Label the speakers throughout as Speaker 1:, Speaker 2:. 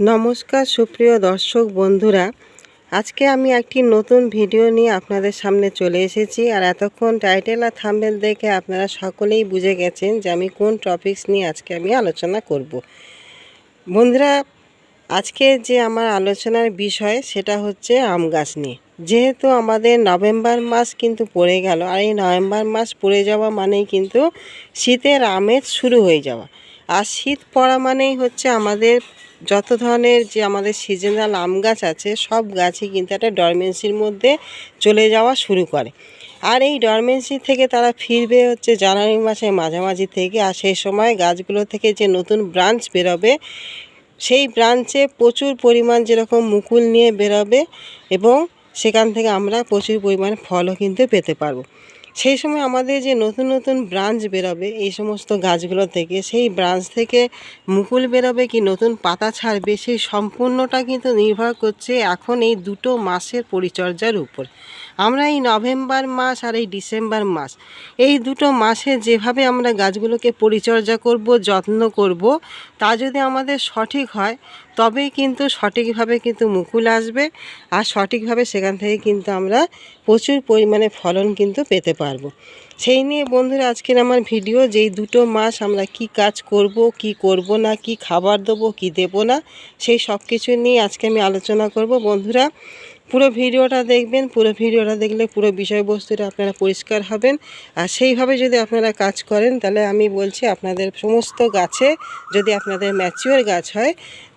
Speaker 1: নমস্কার সুপ্রিয় দর্শক বন্ধুরা, আজকে আমি একটি নতুন ভিডিও নিয়ে আপনাদের সামনে চলে এসেছি আর এতক্ষণ টাইটেল আর থাম্বেল দেখে আপনারা সকলেই বুঝে গেছেন যে আমি কোন টপিকস নিয়ে আজকে আমি আলোচনা করব। বন্ধুরা, আজকে যে আমার আলোচনার বিষয় সেটা হচ্ছে আম গাছ নিয়ে। যেহেতু আমাদের নভেম্বর মাস কিন্তু পড়ে গেল আর এই নভেম্বর মাস পড়ে যাওয়া মানেই কিন্তু শীতের আমেজ শুরু হয়ে যাওয়া। আর শীত পড়া মানেই হচ্ছে আমাদের যত ধরনের যে আমাদের সিজনাল আম গাছ আছে, সব গাছই কিন্তু একটা ডরমেন্সির মধ্যে চলে যাওয়া শুরু করে। আর এই ডরমেন্সি থেকে তারা ফিরবে হচ্ছে জানুয়ারি মাসের মাঝামাঝি থেকে, আর সেই সময় গাছগুলো থেকে যে নতুন ব্রাঞ্চ বেরোবে, সেই ব্রাঞ্চে প্রচুর পরিমাণ যেরকম মুকুল নিয়ে বেরোবে, এবং সেখান থেকে আমরা প্রচুর পরিমাণ ফলও কিন্তু পেতে পারব। সেই সময় আমাদের যে নতুন নতুন ব্রাঞ্চ বেরোবে, এই সমস্ত গাছগুলো থেকে, সেই ব্রাঞ্চ থেকে মুকুল বেরোবে কি নতুন পাতা ছাড়বে, সেই সম্পূর্ণটা কিন্তু নির্ভর করছে এখন এই দুটো মাসের পরিচর্যার উপর। আমরা এই নভেম্বর মাস আর এই ডিসেম্বর মাস, এই দুটো মাসে যেভাবে আমরা গাছগুলোকে পরিচর্যা করব, যত্ন করব, তা যদি আমাদের সঠিক হয়, তবেই কিন্তু সঠিকভাবে কিন্তু মুকুল আসবে আর সঠিকভাবে সেখান থেকে কিন্তু আমরা প্রচুর পরিমাণে ফলন কিন্তু পেতে পারব। সেই নিয়ে বন্ধুরা, আজকের আমার ভিডিও যেই দুটো মাস আমরা কি কাজ করব, কি করব না, কি খাবার দেবো, কি দেব না, সেই সব কিছু নিয়ে আজকে আমি আলোচনা করব। বন্ধুরা পুরো ভিডিওটা দেখবেন, পুরো ভিডিওটা দেখলে পুরো বিষয়বস্তুটা আপনারা পরিষ্কার হবেন। আর সেইভাবে যদি আপনারা কাজ করেন, তাহলে আমি বলছি আপনাদের সমস্ত গাছে যদি আপনাদের ম্যাচিওর গাছ হয়,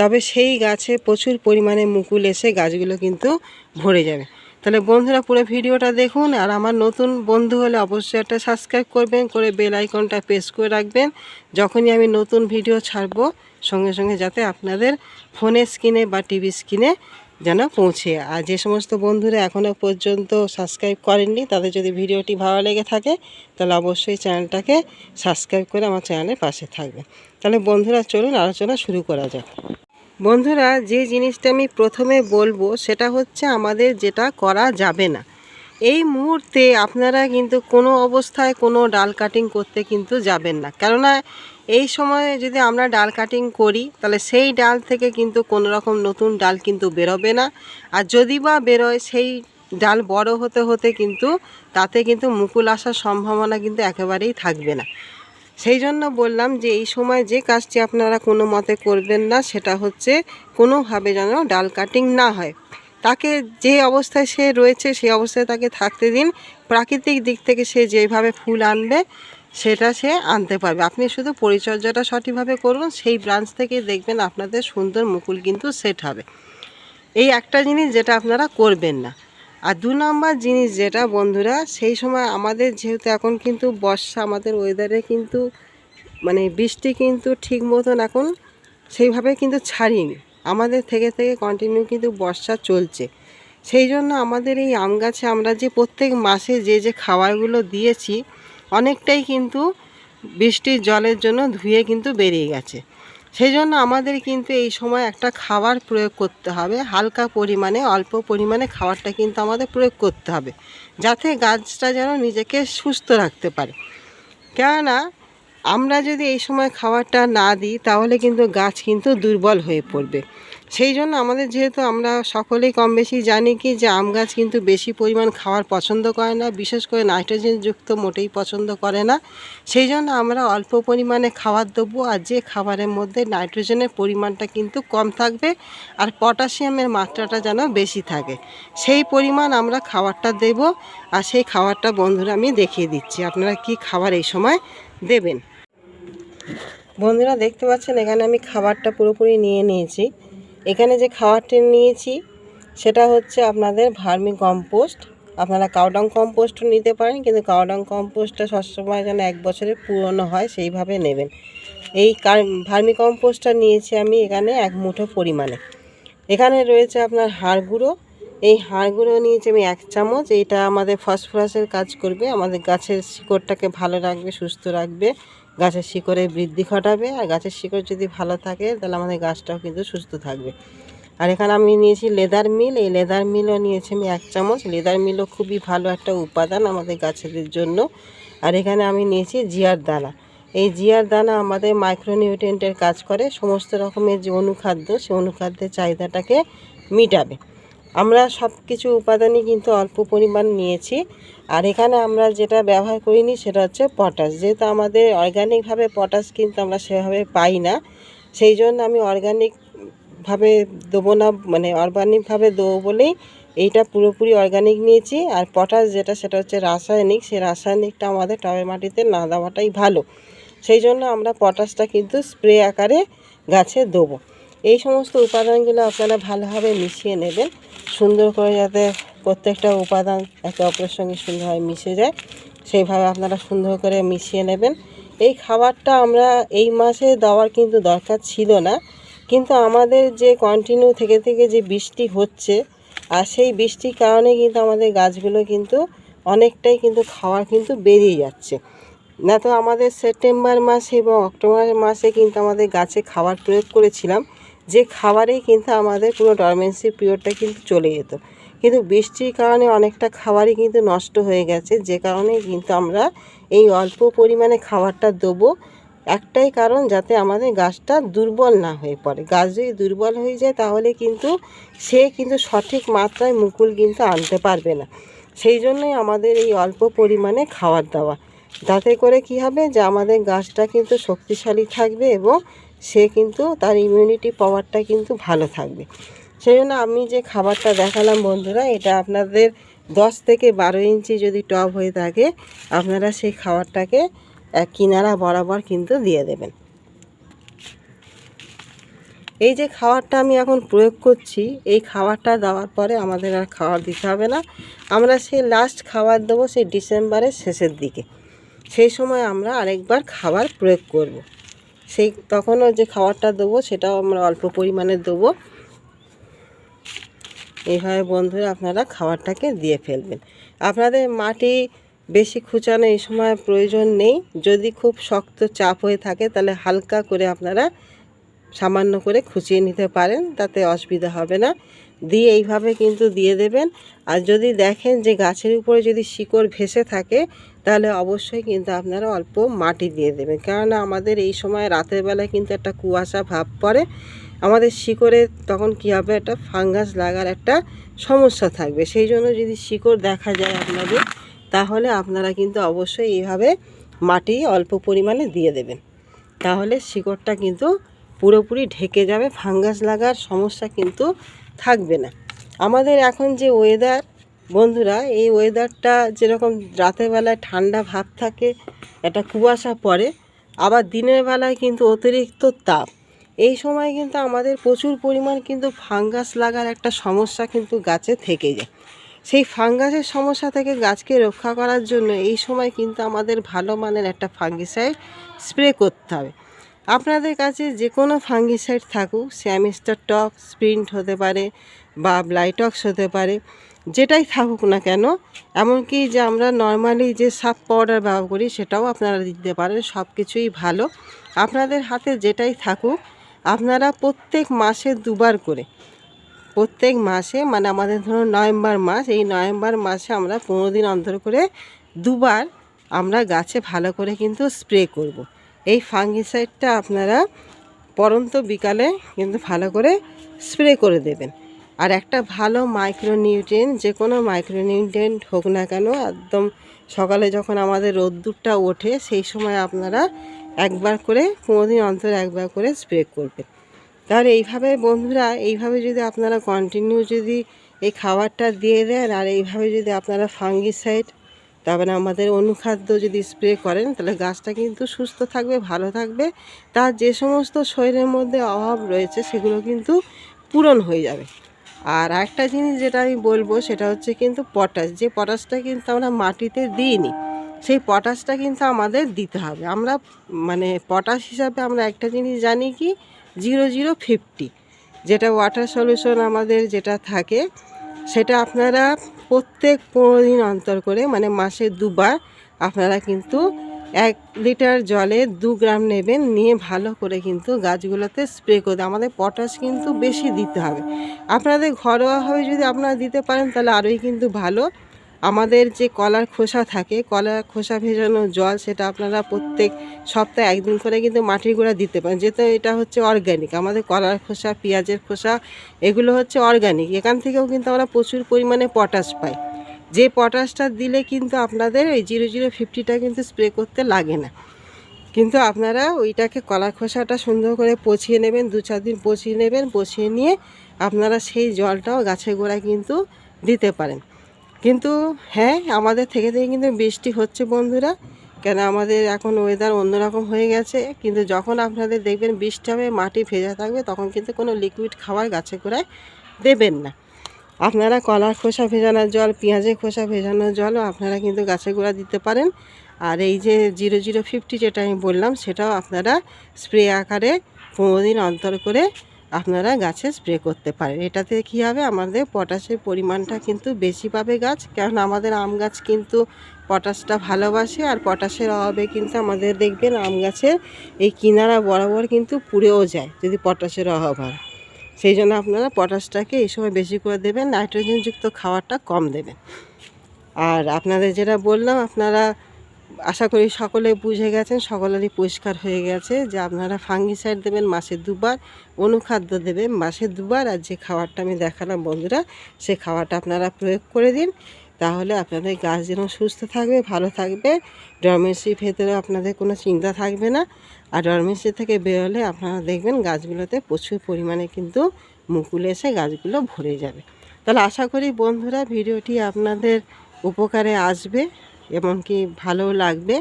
Speaker 1: তবে সেই গাছে প্রচুর পরিমাণে মুকুল এসে গাছগুলো কিন্তু ভরে যাবে। তাহলে বন্ধুরা পুরো ভিডিওটা দেখুন, আর আমার নতুন বন্ধু হলে অবশ্যই একটা সাবস্ক্রাইব করবেন, করে বেল আইকনটা প্রেস করে রাখবেন। যখনই আমি নতুন ভিডিও ছাড়বো, সঙ্গে সঙ্গে যাতে আপনাদের ফোনের স্ক্রিনে বা টিভি স্ক্রিনে যেন পৌঁছে। আর যে সমস্ত বন্ধুরা এখনও পর্যন্ত সাবস্ক্রাইব করেননি, তাদের যদি ভিডিওটি ভালো লেগে থাকে, তাহলে অবশ্যই চ্যানেলটাকে সাবস্ক্রাইব করে আমার চ্যানেলের পাশে থাকবে তাহলে বন্ধুরা, চলুন আলোচনা শুরু করা যাক। বন্ধুরা, যে জিনিসটা আমি প্রথমে বলব, সেটা হচ্ছে আমাদের যেটা করা যাবে না। এই মুহূর্তে আপনারা কিন্তু কোনো অবস্থায় কোনো ডাল কাটিং করতে কিন্তু যাবেন না। কেননা এই সময়ে যদি আমরা ডাল কাটিং করি, তাহলে সেই ডাল থেকে কিন্তু কোনো রকম নতুন ডাল কিন্তু বেরোবে না। আর যদি বা বেরোয়, সেই ডাল বড় হতে হতে কিন্তু তাতে কিন্তু মুকুল আসার সম্ভাবনা কিন্তু একেবারেই থাকবে না। সেই জন্য বললাম যে, এই সময় যে কাজটি আপনারা কোনো মতে করবেন না, সেটা হচ্ছে কোনোভাবে যেন ডাল কাটিং না হয়। তাকে যে অবস্থায় সে রয়েছে, সেই অবস্থায় তাকে থাকতে দিন। প্রাকৃতিক দিক থেকে সে যেভাবে ফুল আনবে সেটা সে আনতে পারবে। আপনি শুধু পরিচর্যাটা সঠিকভাবে করুন, সেই ব্রাঞ্চ থেকে দেখবেন আপনাদের সুন্দর মুকুল কিন্তু সেট হবে। এই একটা জিনিস যেটা আপনারা করবেন না। আর দু নম্বর জিনিস যেটা বন্ধুরা, সেই সময় আমাদের যেহেতু এখন কিন্তু বর্ষা, আমাদের ওয়েদারে কিন্তু মানে বৃষ্টি কিন্তু ঠিক মতন এখন সেইভাবে কিন্তু ছাড়িনি। আমাদের থেকে থেকে কন্টিনিউ কিন্তু বর্ষা চলছে। সেই জন্য আমাদের এই আম গাছে আমরা যে প্রত্যেক মাসে যে যে খাবারগুলো দিয়েছি অনেকটাই কিন্তু বৃষ্টির জলের জন্য ধুয়ে কিন্তু বেরিয়ে গেছে। সেই জন্য আমাদের কিন্তু এই সময় একটা খাবার প্রয়োগ করতে হবে। হালকা পরিমাণে, অল্প পরিমাণে খাবারটা কিন্তু আমাদের প্রয়োগ করতে হবে। যাতে গাছটা যেন নিজেকে সুস্থ রাখতে পারে। কেননা, আমরা যদি এই সময় খাবারটা না দিই, তাহলে কিন্তু গাছ কিন্তু দুর্বল হয়ে পড়বে। সেই জন্য আমাদের যেহেতু আমরা সকলেই কম বেশি জানি কি যে আম গাছ কিন্তু বেশি পরিমাণ খাওয়ার পছন্দ করে না, বিশেষ করে নাইট্রোজেনযুক্ত মোটেই পছন্দ করে না। সেই জন্য আমরা অল্প পরিমাণে খাবার দেবো আর যে খাবারের মধ্যে নাইট্রোজেনের পরিমাণটা কিন্তু কম থাকবে আর পটাশিয়ামের মাত্রাটা যেন বেশি থাকে। সেই পরিমাণ আমরা খাবারটা দেব আর সেই খাবারটা বন্ধুরা আমি দেখিয়ে দিচ্ছি। আপনারা কি খাবার এই সময় দেবেন? বন্ধুরা দেখতে পাচ্ছেন এখানে আমি খাবারটা পুরোপুরি নিয়ে নিয়েছি। এখানে যে খাবারটা নিয়েছি, সেটা হচ্ছে আপনাদের ভার্মি কম্পোস্ট। আপনারা কাউডাং কম্পোস্টও নিতে পারেন, কিন্তু কাউডাং কম্পোস্টটা সবসময় যেন এক বছরের পুরনো হয়, সেইভাবে নেবেন। এই ভার্মি কম্পোস্টটা নিয়েছি আমি এখানে এক মুঠো পরিমাণে। এখানে রয়েছে আপনার হাড় গুঁড়ো। এই হাড় গুঁড়ো নিয়েছি আমি এক চামচ। এইটা আমাদের ফসফরাসের কাজ করবে। আমাদের গাছের শিকড়টাকে ভালো রাখবে, সুস্থ রাখবে। গাছের শিকড়ে বৃদ্ধি ঘটাবে, আর গাছের শিকড় যদি ভালো থাকে, তাহলে আমাদের গাছটাও কিন্তু সুস্থ থাকবে। আর এখানে আমি নিয়েছি লেদার মিল, এই লেদার মিলও নিয়েছি আমি এক চামচ। লেদার মিলও খুবই ভালো একটা উপাদান আমাদের গাছেদের জন্য। আর এখানে আমি নিয়েছি জিয়ার দানা। এই জিয়ার দানা আমাদের মাইক্রোনিউট্রিয়েন্টের কাজ করে, সমস্ত রকমের যে অনুখাদ্য, সে অনুখাদ্যের চাহিদাটাকে মিটাবে। আমরা সব কিছু উপাদানই কিন্তু অল্প পরিমাণ নিয়েছি। আর এখানে আমরা যেটা ব্যবহার করিনি সেটা হচ্ছে পটাশ। যেহেতু আমাদের অর্গানিকভাবে পটাশ কিন্তু আমরা সেভাবে পাই না, সেই জন্য আমি অর্গানিকভাবে দেবো না মানে অর্গানিকভাবে দেবো বলেই এইটা পুরোপুরি অর্গানিক নিয়েছি। আর পটাশ যেটা সেটা হচ্ছে রাসায়নিক, সেই রাসায়নিকটা আমাদের টবের মাটিতে না দেওয়াটাই ভালো। সেই জন্য আমরা পটাশটা কিন্তু স্প্রে আকারে গাছে দেবো। এই সমস্ত উপাদানগুলো আপনারা ভালোভাবে মিশিয়ে নেবেন। সুন্দর করে যাতে প্রত্যেকটা উপাদান একে অপরের সঙ্গে সুন্দরভাবে মিশে যায়, সেইভাবে আপনারা সুন্দর করে মিশিয়ে নেবেন। এই খাবারটা আমরা এই মাসে দেওয়ার কিন্তু দরকার ছিল না, কিন্তু আমাদের যে কন্টিনিউ থেকে থেকে যে বৃষ্টি হচ্ছে, আর সেই বৃষ্টির কারণে কিন্তু আমাদের গাছগুলো কিন্তু অনেকটাই কিন্তু খাওয়ার কিন্তু বেরিয়ে যাচ্ছে। না তো আমাদের সেপ্টেম্বর মাসে এবং অক্টোবর মাসে কিন্তু আমাদের গাছে খাবার প্রয়োগ করেছিলাম। যে খাবারেই কিন্তু আমাদের পুরো ডরমেন্সি পিরিয়ডটা কিন্তু চলে যেত। কিন্তু বৃষ্টির কারণে অনেকটা খাবারই কিন্তু নষ্ট হয়ে গেছে, যে কারণে কিন্তু আমরা এই অল্প পরিমাণে খাবারটা দেবো। একটাই কারণ যাতে আমাদের গাছটা দুর্বল না হয়ে পড়ে। গাছ যদি দুর্বল হয়ে যায় তাহলে কিন্তু সে কিন্তু সঠিক মাত্রায় মুকুল কিন্তু আনতে পারবে না। সেই জন্যই আমাদের এই অল্প পরিমাণে খাবার দেওয়া। যাতে করে কি হবে যে আমাদের গাছটা কিন্তু শক্তিশালী থাকবে এবং সে কিন্তু তার ইমিউনিটি পাওয়ারটা কিন্তু ভালো থাকবে। সেই জন্য আমি যে খাবারটা দেখালাম বন্ধুরা, এটা আপনাদের দশ থেকে বারো ইঞ্চি যদি টব হয়ে থাকে, আপনারা সেই খাবারটাকে এক কিনারা বরাবর কিন্তু দিয়ে দেবেন। এই যে খাবারটা আমি এখন প্রয়োগ করছি, এই খাবারটা দেওয়ার পরে আমাদের আর খাবার দিতে হবে না। আমরা সেই লাস্ট খাবার দেবো সেই ডিসেম্বরের শেষের দিকে। সেই সময় আমরা আরেকবার খাবার প্রয়োগ করব। সেই তখনও যে খাবারটা দেবো, সেটাও আমরা অল্প পরিমাণে দেবো। এইভাবে বন্ধুরা আপনারা খাবারটাকে দিয়ে ফেলবেন। আপনাদের মাটি বেশি খুঁচানো এই সময় প্রয়োজন নেই। যদি খুব শক্ত চাপ হয়ে থাকে, তাহলে হালকা করে আপনারা সামান্য করে খুঁচিয়ে নিতে পারেন, তাতে অসুবিধা হবে না। দিয়ে এইভাবে কিন্তু দিয়ে দেবেন। আর যদি দেখেন যে গাছের উপরে যদি শিকড় ভেসে থাকে, তাহলে অবশ্যই কিন্তু আপনারা অল্প মাটি দিয়ে দেবেন। কেননা আমাদের এই সময় রাতের বেলায় কিন্তু একটা কুয়াশা ভাব পড়ে। আমাদের শিকড়ে তখন কী হবে? একটা ফাঙ্গাস লাগার একটা সমস্যা থাকবে। সেই জন্য যদি শিকড় দেখা যায় আপনাদের, তাহলে আপনারা কিন্তু অবশ্যই এইভাবে মাটি অল্প পরিমাণে দিয়ে দেবেন। তাহলে শিকড়টা কিন্তু পুরোপুরি ঢেকে যাবে। ফাঙ্গাস লাগার সমস্যা কিন্তু থাকবে না। আমাদের এখন যে ওয়েদার বন্ধুরা, এই ওয়েদারটা যেরকম রাতের বেলায় ঠান্ডা ভাব থাকে একটা কুয়াশা পড়ে, আবার দিনের বেলায় কিন্তু অতিরিক্ত তাপ। এই সময় কিন্তু আমাদের প্রচুর পরিমাণ কিন্তু ফাঙ্গাস লাগার একটা সমস্যা কিন্তু গাছে থেকে যায়। সেই ফাঙ্গাসের সমস্যা থেকে গাছকে রক্ষা করার জন্য এই সময় কিন্তু আমাদের ভালো মানের একটা ফাঙ্গিসাইড স্প্রে করতে হবে। আপনাদের কাছে যে কোনো ফাঙ্গিসাইড থাকুক স্যামিস্টার টক স্প্রিন্ট হতে পারে বা ব্লাইটক্স হতে পারে, যেটাই থাকুক না কেন, এমনকি যে আমরা নর্মালি যে সাপ পাউডার ব্যবহার করি সেটাও আপনারা দিতে পারেন সব কিছুই ভালো আপনাদের হাতে যেটাই থাকুক, আপনারা প্রত্যেক মাসে দুবার করে, প্রত্যেক মাসে মানে আমাদের ধরুন নভেম্বর মাস, এই নভেম্বর মাসে আমরা পনেরো দিন অন্তর করে দুবার আমরা গাছে ভালো করে কিন্তু স্প্রে করব। এই ফাঙ্গিসাইডটা আপনারা পরন্ত বিকালে কিন্তু ভালো করে স্প্রে করে দেবেন। আর একটা ভালো মাইক্রোনিউট্রিয়েন্ট যে কোনো মাইক্রোনিউট্রিয়েন্ট হোক না কেন, একদম সকালে যখন আমাদের রোদ্দুরটা ওঠে, সেই সময় আপনারা একবার করে পনেরো দিন অন্তর একবার করে স্প্রে করবেন। তাহলে এইভাবে বন্ধুরা, এইভাবে যদি আপনারা কন্টিনিউ যদি এই খাবারটা দিয়ে দেন, আর এইভাবে যদি আপনারা ফাঙ্গিসাইড তারপরে আমাদের অনুখাদ্য যদি স্প্রে করেন, তাহলে গাছটা কিন্তু সুস্থ থাকবে, ভালো থাকবে। তার যে সমস্ত শরীরের মধ্যে অভাব রয়েছে, সেগুলো কিন্তু পূরণ হয়ে যাবে। আর একটা জিনিস যেটা আমি বলব, সেটা হচ্ছে কিন্তু পটাশ যে পটাশটা কিন্তু আমরা মাটিতে দিইনি, সেই পটাশটা কিন্তু আমাদের দিতে হবে। আমরা মানে পটাশ হিসাবে আমরা একটা জিনিস জানি কি? জিরো জিরো ফিফটি যেটা ওয়াটার সলিউশন আমাদের যেটা থাকে, সেটা আপনারা প্রত্যেক পনেরো দিন অন্তর করে মানে মাসে দুবার আপনারা কিন্তু এক লিটার জলে দু গ্রাম নেবেন, নিয়ে ভালো করে কিন্তু গাছগুলোতে স্প্রে করে আমাদের পটাশ কিন্তু বেশি দিতে হবে। আপনাদের ঘরোয়াভাবে যদি আপনারা দিতে পারেন, তাহলে আরোই কিন্তু ভালো। আমাদের যে কলার খোসা থাকে, কলার খোসা ভেজানো জল সেটা আপনারা প্রত্যেক সপ্তাহে একদিন করে কিন্তু মাটির গোড়া দিতে পারেন। যেহেতু এটা হচ্ছে অর্গ্যানিক আমাদের কলার খোসা, পেঁয়াজের খোসা, এগুলো হচ্ছে অর্গ্যানিক এখান থেকেও কিন্তু আমরা প্রচুর পরিমাণে পটাশ পাই। যে পটাশটা দিলে কিন্তু আপনাদের ওই জিরো জিরো ফিফটিটা কিন্তু স্প্রে করতে লাগে না। কিন্তু আপনারা ওইটাকে কলার খোসাটা সুন্দর করে পচিয়ে নেবেন, দু চার দিন পচিয়ে নেবেন, পচিয়ে নিয়ে আপনারা সেই জলটাও গাছের গোড়ায় কিন্তু দিতে পারেন। কিন্তু হ্যাঁ আমাদের থেকে থেকে কিন্তু বৃষ্টি হচ্ছে বন্ধুরা। কেন আমাদের এখন ওয়েদার অন্যরকম হয়ে গেছে। কিন্তু যখন আপনাদের দেখবেন বৃষ্টি হবে, মাটি ভেজা থাকবে, তখন কিন্তু কোনো লিকুইড খাবার গাছে গোড়ায় দেবেন না। আপনারা কলার খোসা ভেজানোর জল, পেঁয়াজের খোসা ভেজানোর জলও আপনারা কিন্তু গাছে গোড়া দিতে পারেন। আর এই যে জিরো জিরো ফিফটি যেটা আমি বললাম, সেটাও আপনারা স্প্রে আকারে পনেরো দিন অন্তর করে আপনারা গাছে স্প্রে করতে পারেন। এটাতে কী হবে? আমাদের পটাশের পরিমাণটা কিন্তু বেশি পাবে গাছ। কারণ আমাদের আম গাছ কিন্তু পটাশটা ভালোবাসে আর পটাশের অভাবে কিন্তু আমাদের দেখবেন আম গাছের এই কিনারা বরাবর কিন্তু পুড়েও যায় যদি পটাশের অভাব হয়। সেই জন্য আপনারা পটাশটাকে এই সময় বেশি করে দেবেন। নাইট্রোজেনযুক্ত খাবারটা কম দেবেন। আর আপনাদের যেটা বললাম, আপনারা আশা করি সকলে বুঝে গেছেন, সকলেরই পরিষ্কার হয়ে গেছে যে আপনারা ফাঙ্গিসাইড দেবেন মাসে দুবার, অনুখাদ্য দেবেন মাসে দুবার আর যে খাবারটা আমি দেখালাম বন্ধুরা, সে খাবারটা আপনারা প্রয়োগ করে দিন। তাহলে আপনাদের গাছ যেন সুস্থ থাকবে, ভালো থাকবে ডরমেসির ভেতরে আপনাদের কোনো চিন্তা থাকবে না। আর ডরমেন্সি থেকে বেরোলে আপনারা দেখবেন গাছগুলোতে প্রচুর পরিমাণে কিন্তু মুকুল এসে গাছগুলো ভরে যাবে। তাহলে আশা করি বন্ধুরা, ভিডিওটি আপনাদের উপকারে আসবে। এবং কি ভালোও লাগবে,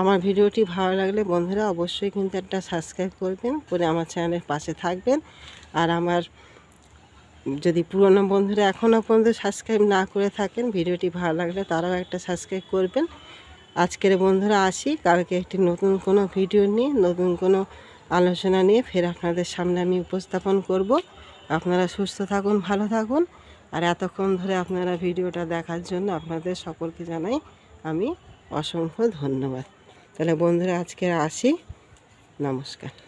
Speaker 1: আমার ভিডিওটি ভালো লাগলে বন্ধুরা অবশ্যই কিন্তু একটা সাবস্ক্রাইব করবেন, করে আমার চ্যানেলের পাশে থাকবেন। আর আমার যদি পুরনো বন্ধুরা এখনও পর্যন্ত সাবস্ক্রাইব না করে থাকেন, ভিডিওটি ভালো লাগলে তারাও একটা সাবস্ক্রাইব করবেন। আজকের বন্ধুরা আসি, কালকে একটি নতুন কোনো ভিডিও নিয়ে, নতুন কোনো আলোচনা নিয়ে, ফের আপনাদের সামনে আমি উপস্থাপন করব। আপনারা সুস্থ থাকুন, ভালো থাকুন। আর এতক্ষণ ধরে আপনারা ভিডিওটা দেখার জন্য আপনাদের সকলকে জানাই আমি অসংখ্য ধন্যবাদ। তাহলে বন্ধুরা আজকে আসি। নমস্কার।